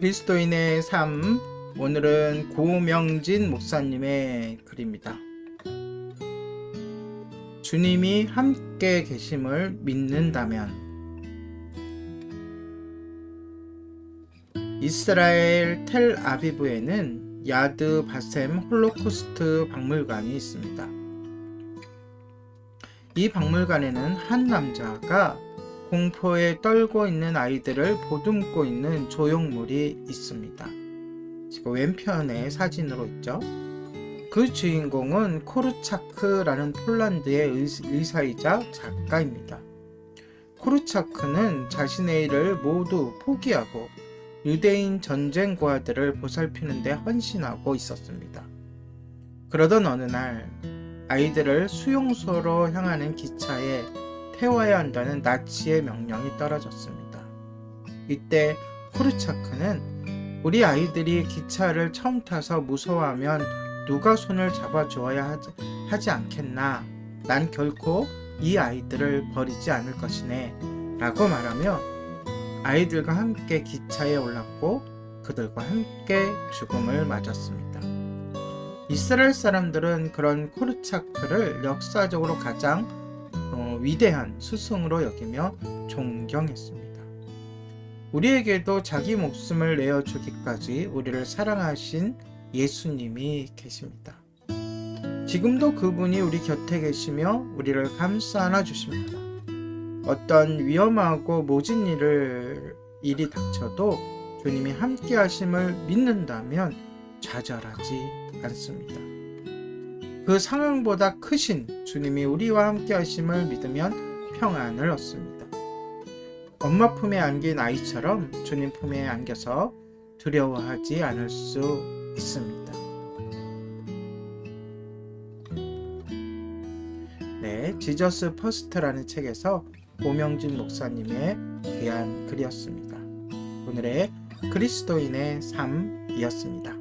그리스도인의 삶 오늘은 고명진 목사님의 글입니다. 주님이 함께 계심을 믿는다면 이스라엘 텔 아비브에는 야드 바셈 홀로코스트 박물관이 있습니다. 이 박물관에는 한 남자가 공포에 떨고 있는 아이들을 보듬고 있는 조형물이 있습니다. 지금 왼편에 사진으로 있죠. 그 주인공은 코르차크라는 폴란드의 의사이자 작가입니다. 코르차크는 자신의 일을 모두 포기하고 유대인 전쟁 고아들을 보살피는 데 헌신하고 있었습니다. 그러던 어느 날 아이들을 수용소로 향하는 기차에 태워야 한다는 나치의 명령이 떨어졌습니다. 이때 코르차크는 우리 아이들이 기차를 처음 타서 무서워하면 누가 손을 잡아주어야 하지, 하지 않겠나. 난 결코 이 아이들을 버리지 않을 것이네. 라고 말하며 아이들과 함께 기차에 올랐고 그들과 함께 죽음을 맞았습니다. 이스라엘 사람들은 그런 코르차크를 역사적으로 가장 어, 위대한 스승으로 여기며 존경했습니다. 우리에게도 자기 목숨을 내어주기까지 우리를 사랑하신 예수님이 계십니다. 지금도 그분이 우리 곁에 계시며 우리를 감싸 안아 주십니다. 어떤 위험하고 모진 일을 일이 닥쳐도 주님이 함께 하심을 믿는다면 좌절하지 않습니다. 그 상황보다 크신 주님이 우리와 함께 하심을 믿으면 평안을 얻습니다. 엄마 품에 안긴 아이처럼 주님 품에 안겨서 두려워하지 않을 수 있습니다. 네, 지저스 퍼스트라는 책에서 고명진 목사님의 귀한 글이었습니다. 오늘의 그리스도인의 삶이었습니다.